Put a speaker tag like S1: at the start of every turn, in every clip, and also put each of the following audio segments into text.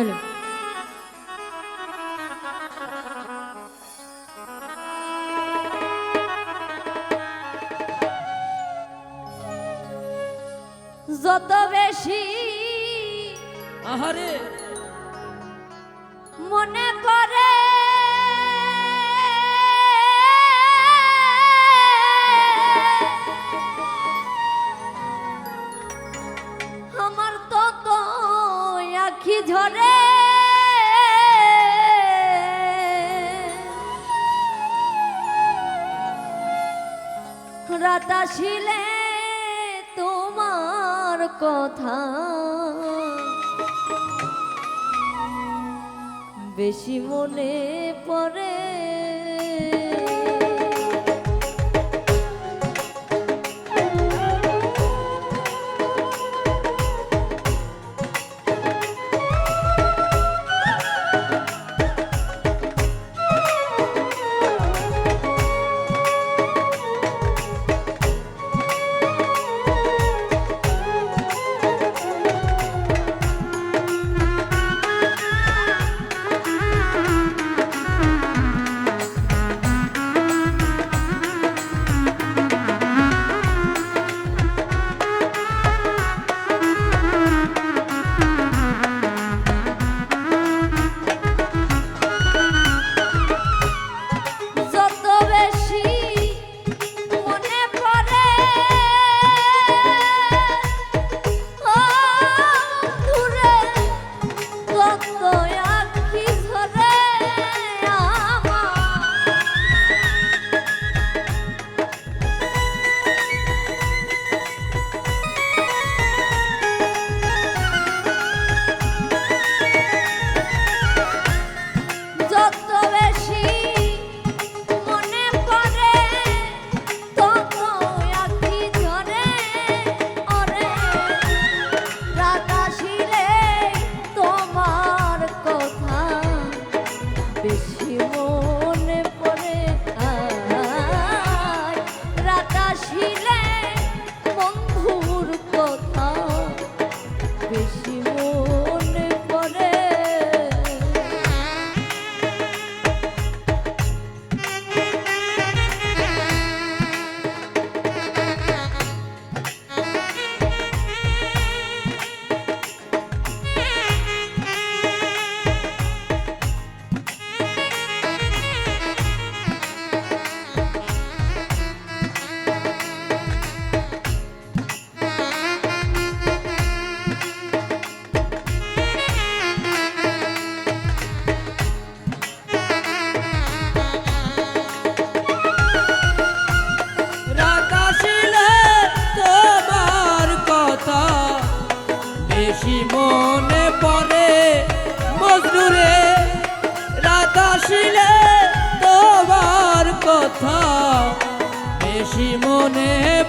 S1: হলো যত বেশি
S2: আহারে।
S1: পাখি ঝরে। রাতাশিলে তোমার কথা। বেশি মনে পড়ে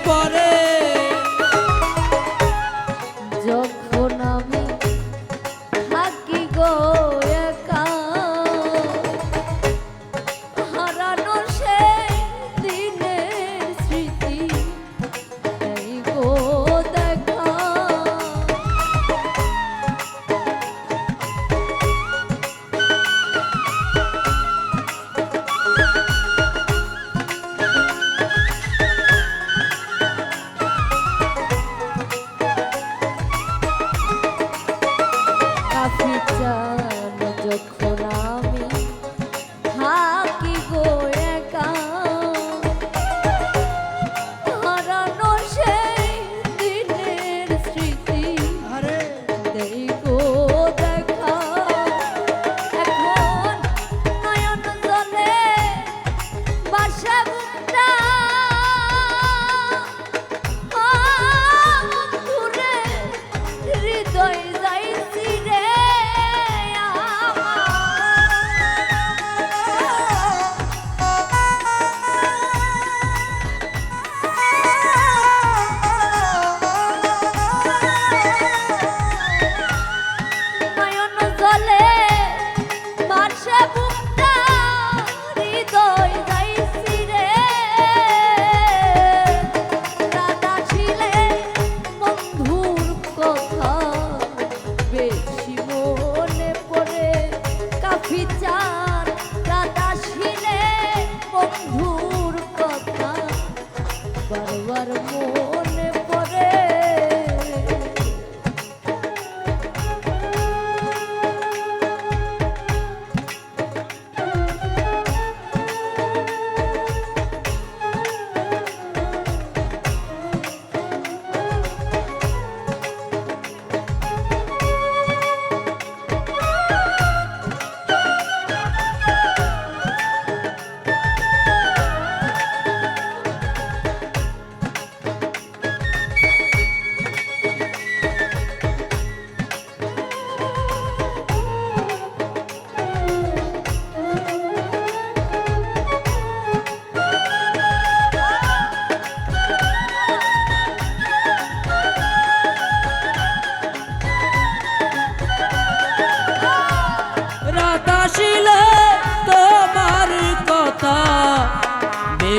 S1: por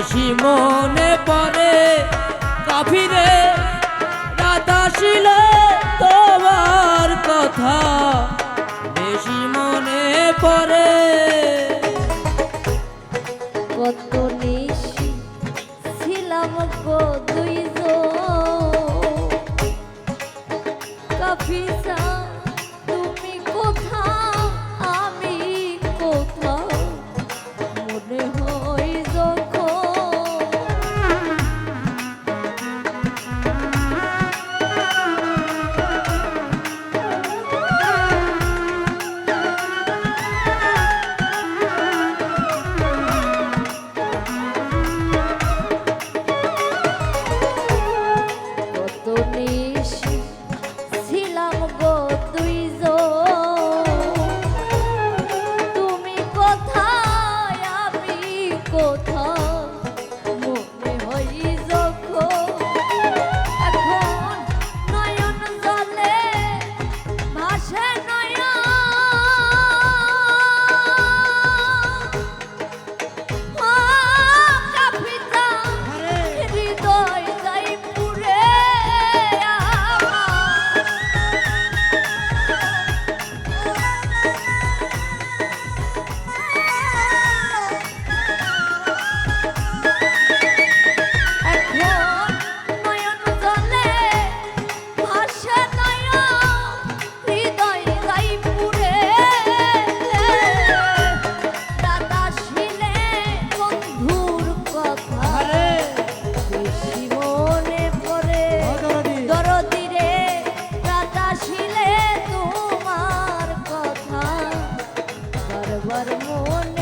S1: বেশি মনে পড়ে।
S2: কাফিরে রাধা ছিল তোমার কথা। বেশি মনে পড়ে।
S1: কত নিশি ছিলাম গো দুইজন। কাফি favor.